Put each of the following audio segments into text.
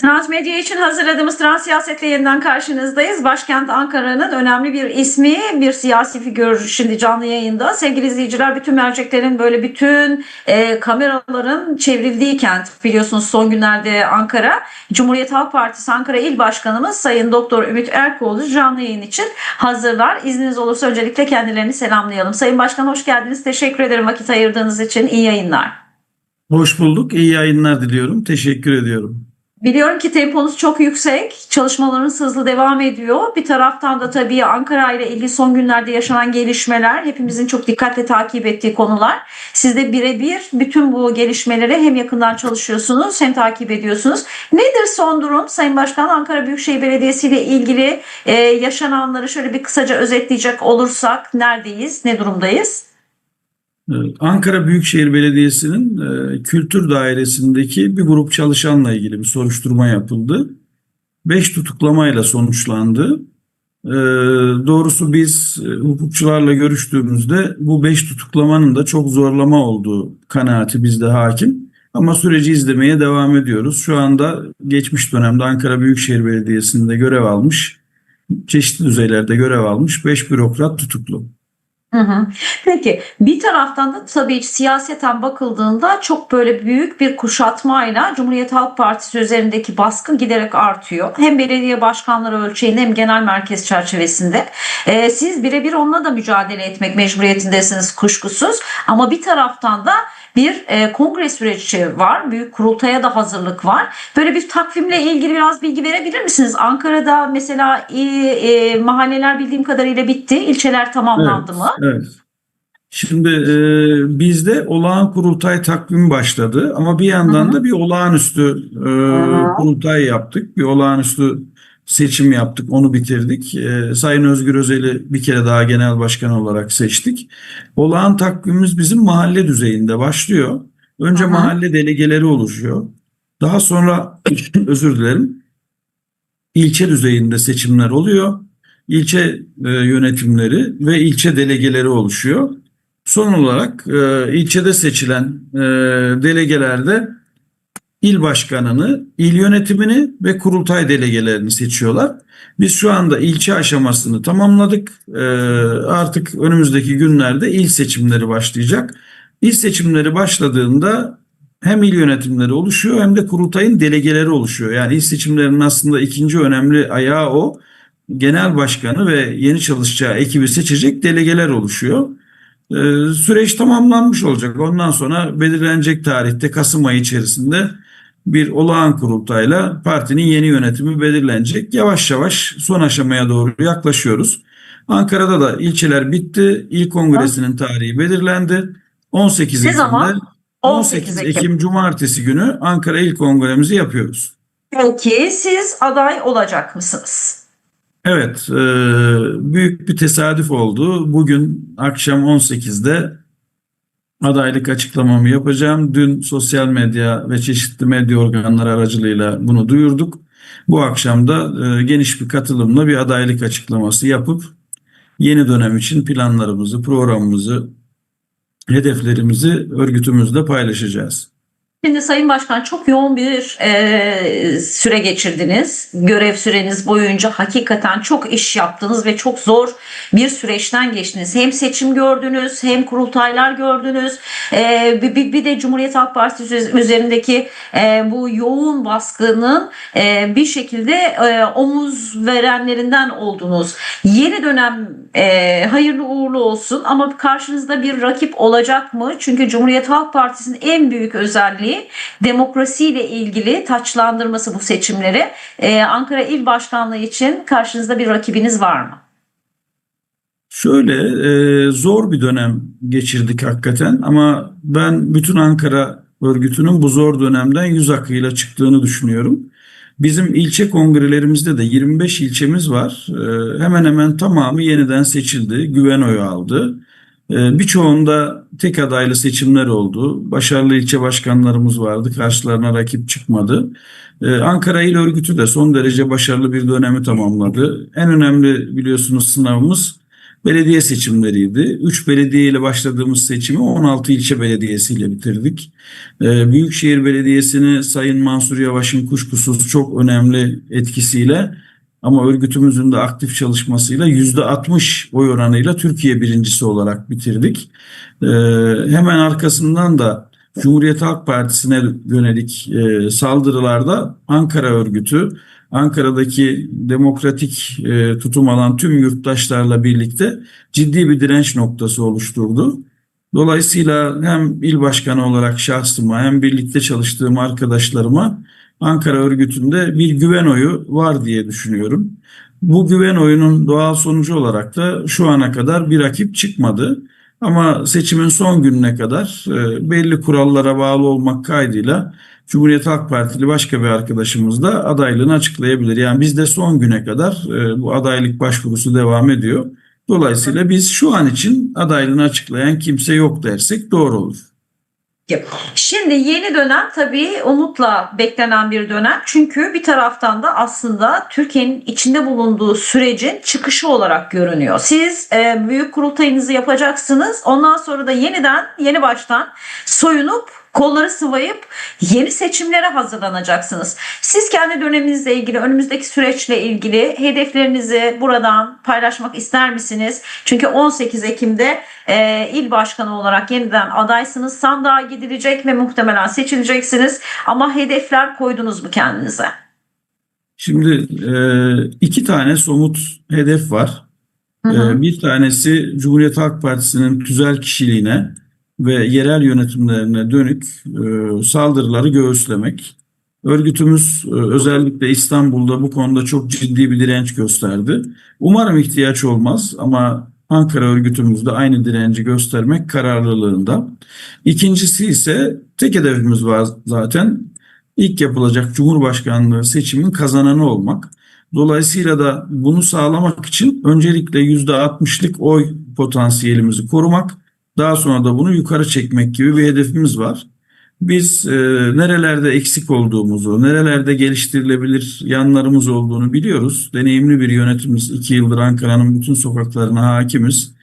Transmedya için hazırladığımız Trans Siyaset'le yeniden karşınızdayız. Başkent Ankara'nın önemli bir ismi, bir siyasi figür şimdi canlı yayında. Sevgili izleyiciler, bütün merceklerin böyle bütün e, kameraların çevrildiği kent biliyorsunuz son günlerde Ankara. Cumhuriyet Halk Partisi Ankara İl Başkanımız Sayın Doktor Ümit Erkoğlu canlı yayın için hazırlar. İzniniz olursa öncelikle kendilerini selamlayalım. Sayın Başkan hoş geldiniz. Teşekkür ederim vakit ayırdığınız için. İyi yayınlar. Hoş bulduk. İyi yayınlar diliyorum. Teşekkür ediyorum. Biliyorum ki temponuz çok yüksek. Çalışmalarınız hızlı devam ediyor. Bir taraftan da tabii Ankara ile ilgili son günlerde yaşanan gelişmeler hepimizin çok dikkatle takip ettiği konular. Siz de birebir bütün bu gelişmeleri hem yakından çalışıyorsunuz hem takip ediyorsunuz. Nedir son durum Sayın Başkan Ankara Büyükşehir Belediyesi ile ilgili e, yaşananları şöyle bir kısaca özetleyecek olursak neredeyiz, ne durumdayız? Ee, Ankara Büyükşehir Belediyesi'nin e, kültür dairesindeki bir grup çalışanla ilgili bir soruşturma yapıldı. Beş tutuklamayla sonuçlandı. Ee, Doğrusu biz e, hukukçularla görüştüğümüzde bu beş tutuklamanın da çok zorlama olduğu kanaati bizde hakim. Ama süreci izlemeye devam ediyoruz. Şu anda geçmiş dönemde Ankara Büyükşehir Belediyesi'nde görev almış, çeşitli düzeylerde görev almış beş bürokrat tutuklu. Hı hı. Peki bir taraftan da tabii siyaseten bakıldığında çok böyle büyük bir kuşatmayla Cumhuriyet Halk Partisi üzerindeki baskı giderek artıyor. Hem belediye başkanları ölçeğinde hem genel merkez çerçevesinde. Ee, siz birebir onunla da mücadele etmek mecburiyetindesiniz kuşkusuz. Ama bir taraftan da bir e, kongre süreci var. Büyük kurultaya da hazırlık var. Böyle bir takvimle ilgili biraz bilgi verebilir misiniz? Ankara'da mesela e, e, mahalleler bildiğim kadarıyla bitti. İlçeler tamamlandı mı? Evet. Şimdi e, bizde olağan kurultay takvimi başladı ama bir yandan Hı hı. da bir olağanüstü e, kurultay yaptık. Bir olağanüstü seçim yaptık, onu bitirdik. E, Sayın Özgür Özel'i bir kere daha genel başkan olarak seçtik. Olağan takvimimiz bizim mahalle düzeyinde başlıyor. Önce Hı hı. mahalle delegeleri oluşuyor. Daha sonra özür dilerim. ilçe düzeyinde seçimler oluyor. İlçe e, yönetimleri ve ilçe delegeleri oluşuyor. Son olarak e, ilçede seçilen e, delegelerde il başkanını, il yönetimini ve kurultay delegelerini seçiyorlar. Biz şu anda ilçe aşamasını tamamladık. E, artık önümüzdeki günlerde il seçimleri başlayacak. İl seçimleri başladığında hem il yönetimleri oluşuyor hem de kurultayın delegeleri oluşuyor. Yani il seçimlerinin aslında ikinci önemli ayağı o. Genel başkanı ve yeni çalışacağı ekibi seçecek delegeler oluşuyor. Ee, süreç tamamlanmış olacak. Ondan sonra belirlenecek tarihte Kasım ayı içerisinde bir olağan kurultayla partinin yeni yönetimi belirlenecek. Yavaş yavaş son aşamaya doğru yaklaşıyoruz. Ankara'da da ilçeler bitti. İl kongresinin tarihi belirlendi. 18 Ne zaman? 18 Ekim Cumartesi günü Ankara İl Kongremizi yapıyoruz. Peki siz aday olacak mısınız? Evet, e, büyük bir tesadüf oldu. Bugün akşam 18'de adaylık açıklamamı yapacağım. Dün sosyal medya ve çeşitli medya organları aracılığıyla bunu duyurduk. Bu akşam da e, geniş bir katılımla bir adaylık açıklaması yapıp yeni dönem için planlarımızı, programımızı, hedeflerimizi örgütümüzle paylaşacağız. Şimdi Sayın Başkan çok yoğun bir e, süre geçirdiniz. Görev süreniz boyunca hakikaten çok iş yaptınız ve çok zor bir süreçten geçtiniz. Hem seçim gördünüz hem kurultaylar gördünüz. E, bir, bir- de Cumhuriyet Halk Partisi üzerindeki e, bu yoğun baskının e, bir şekilde e, omuz verenlerinden oldunuz. Yeni dönem e, hayırlı uğurlu olsun ama karşınızda bir rakip olacak mı? Çünkü Cumhuriyet Halk Partisi'nin en büyük özelliği demokrasiyle ilgili taçlandırması bu seçimleri. Ee, Ankara İl Başkanlığı için karşınızda bir rakibiniz var mı? Şöyle e, zor bir dönem geçirdik hakikaten ama ben bütün Ankara örgütünün bu zor dönemden yüz akıyla çıktığını düşünüyorum. Bizim ilçe kongrelerimizde de 25 ilçemiz var. E, hemen hemen tamamı yeniden seçildi, güven oyu aldı. E, birçoğunda tek adaylı seçimler oldu. Başarılı ilçe başkanlarımız vardı, karşılarına rakip çıkmadı. E, Ankara İl Örgütü de son derece başarılı bir dönemi tamamladı. En önemli biliyorsunuz sınavımız belediye seçimleriydi. 3 belediye ile başladığımız seçimi 16 ilçe belediyesiyle bitirdik. Ee, Büyükşehir Belediyesi'ni Sayın Mansur Yavaş'ın kuşkusuz çok önemli etkisiyle ama örgütümüzün de aktif çalışmasıyla %60 oy oranıyla Türkiye birincisi olarak bitirdik. Ee, hemen arkasından da Cumhuriyet Halk Partisi'ne yönelik e, saldırılarda Ankara örgütü, Ankara'daki demokratik e, tutum alan tüm yurttaşlarla birlikte ciddi bir direnç noktası oluşturdu. Dolayısıyla hem il başkanı olarak şahsıma hem birlikte çalıştığım arkadaşlarıma Ankara örgütünde bir güven oyu var diye düşünüyorum. Bu güven oyunun doğal sonucu olarak da şu ana kadar bir rakip çıkmadı. Ama seçimin son gününe kadar e, belli kurallara bağlı olmak kaydıyla Cumhuriyet Halk Partili başka bir arkadaşımız da adaylığını açıklayabilir. Yani bizde son güne kadar e, bu adaylık başvurusu devam ediyor. Dolayısıyla biz şu an için adaylığını açıklayan kimse yok dersek doğru olur. Şimdi yeni dönem tabii umutla beklenen bir dönem. Çünkü bir taraftan da aslında Türkiye'nin içinde bulunduğu sürecin çıkışı olarak görünüyor. Siz e, büyük kurultayınızı yapacaksınız. Ondan sonra da yeniden yeni baştan soyunup kolları sıvayıp yeni seçimlere hazırlanacaksınız. Siz kendi döneminizle ilgili, önümüzdeki süreçle ilgili hedeflerinizi buradan paylaşmak ister misiniz? Çünkü 18 Ekim'de e, il başkanı olarak yeniden adaysınız. Sandığa gidilecek ve muhtemelen seçileceksiniz. Ama hedefler koydunuz mu kendinize? Şimdi e, iki tane somut hedef var. Hı hı. E, bir tanesi Cumhuriyet Halk Partisi'nin tüzel kişiliğine ve yerel yönetimlerine dönük e, saldırıları göğüslemek. Örgütümüz e, özellikle İstanbul'da bu konuda çok ciddi bir direnç gösterdi. Umarım ihtiyaç olmaz ama Ankara örgütümüz de aynı direnci göstermek kararlılığında. İkincisi ise tek hedefimiz var zaten. İlk yapılacak Cumhurbaşkanlığı seçimin kazananı olmak. Dolayısıyla da bunu sağlamak için öncelikle %60'lık oy potansiyelimizi korumak, daha sonra da bunu yukarı çekmek gibi bir hedefimiz var. Biz e, nerelerde eksik olduğumuzu, nerelerde geliştirilebilir yanlarımız olduğunu biliyoruz. Deneyimli bir yönetimimiz. iki yıldır Ankara'nın bütün sokaklarına hakimiz.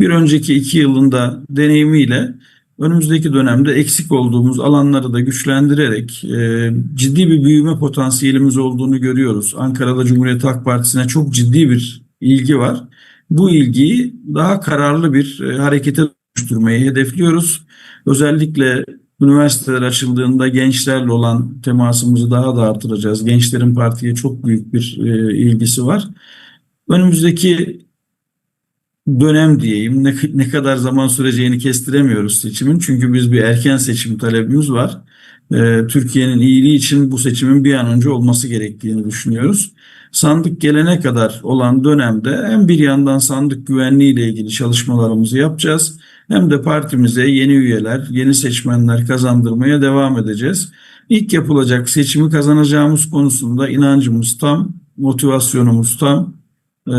Bir önceki iki yılında deneyimiyle önümüzdeki dönemde eksik olduğumuz alanları da güçlendirerek e, ciddi bir büyüme potansiyelimiz olduğunu görüyoruz. Ankara'da Cumhuriyet Halk Partisi'ne çok ciddi bir ilgi var. Bu ilgiyi daha kararlı bir e, harekete dönüştürmeyi hedefliyoruz. Özellikle üniversiteler açıldığında gençlerle olan temasımızı daha da artıracağız. Gençlerin partiye çok büyük bir e, ilgisi var. Önümüzdeki dönem diyeyim ne, ne kadar zaman süreceğini kestiremiyoruz seçimin. Çünkü biz bir erken seçim talebimiz var. E, Türkiye'nin iyiliği için bu seçimin bir an önce olması gerektiğini düşünüyoruz. Sandık gelene kadar olan dönemde hem bir yandan sandık güvenliği ile ilgili çalışmalarımızı yapacağız hem de partimize yeni üyeler, yeni seçmenler kazandırmaya devam edeceğiz. İlk yapılacak seçimi kazanacağımız konusunda inancımız tam, motivasyonumuz tam. Ee,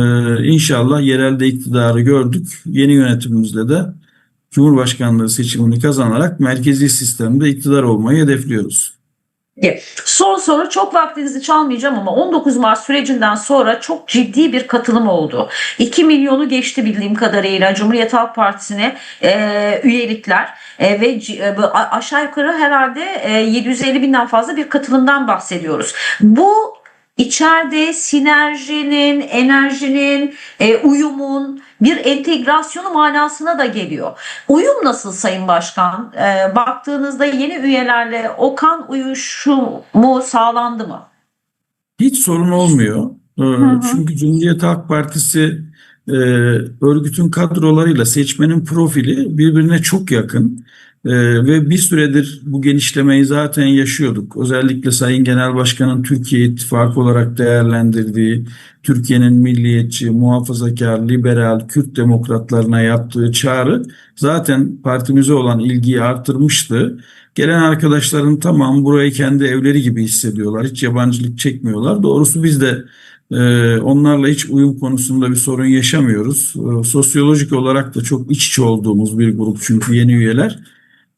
inşallah yerelde iktidarı gördük. Yeni yönetimimizle de Cumhurbaşkanlığı seçimini kazanarak merkezi sistemde iktidar olmayı hedefliyoruz. Son soru çok vaktinizi çalmayacağım ama 19 Mart sürecinden sonra çok ciddi bir katılım oldu. 2 milyonu geçti bildiğim kadarıyla Cumhuriyet Halk Partisi'ne e, üyelikler e, ve e, aşağı yukarı herhalde e, 750 binden fazla bir katılımdan bahsediyoruz. Bu içeride sinerjinin, enerjinin, e, uyumun bir entegrasyonu manasına da geliyor. Uyum nasıl Sayın Başkan? E, baktığınızda yeni üyelerle o kan uyuşumu sağlandı mı? Hiç sorun olmuyor. Ee, hı. Çünkü Cumhuriyet Halk Partisi e, örgütün kadrolarıyla seçmenin profili birbirine çok yakın. Ee, ve bir süredir bu genişlemeyi zaten yaşıyorduk. Özellikle Sayın Genel Başkan'ın Türkiye İttifakı olarak değerlendirdiği, Türkiye'nin milliyetçi, muhafazakar, liberal, Kürt demokratlarına yaptığı çağrı zaten partimize olan ilgiyi artırmıştı. Gelen arkadaşların tamamı burayı kendi evleri gibi hissediyorlar. Hiç yabancılık çekmiyorlar. Doğrusu biz de e, onlarla hiç uyum konusunda bir sorun yaşamıyoruz. E, sosyolojik olarak da çok iç içe olduğumuz bir grup çünkü yeni üyeler.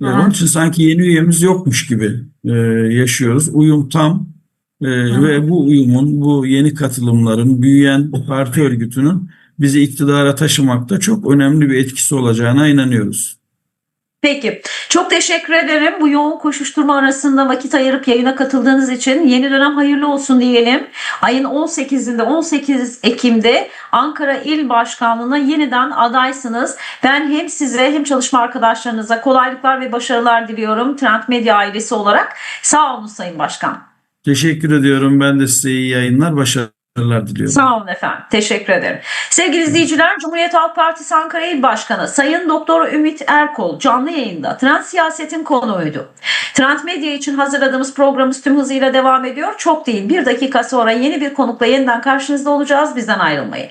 E, Aha. onun için sanki yeni üyemiz yokmuş gibi e, yaşıyoruz. Uyum tam e, Aha. ve bu uyumun, bu yeni katılımların, büyüyen parti örgütünün bizi iktidara taşımakta çok önemli bir etkisi olacağına inanıyoruz. Peki. Çok teşekkür ederim. Bu yoğun koşuşturma arasında vakit ayırıp yayına katıldığınız için yeni dönem hayırlı olsun diyelim. Ayın 18'inde 18 Ekim'de Ankara İl Başkanlığı'na yeniden adaysınız. Ben hem size hem çalışma arkadaşlarınıza kolaylıklar ve başarılar diliyorum. Trend Medya ailesi olarak. Sağ olun Sayın Başkan. Teşekkür ediyorum. Ben de size iyi yayınlar, başarılar diliyorum. Sağ olun efendim. Teşekkür ederim. Sevgili izleyiciler, Cumhuriyet Halk Partisi Ankara İl Başkanı Sayın Doktor Ümit Erkol canlı yayında Trend Siyaset'in konuğuydu. Trend Medya için hazırladığımız programımız tüm hızıyla devam ediyor. Çok değil bir dakika sonra yeni bir konukla yeniden karşınızda olacağız. Bizden ayrılmayın.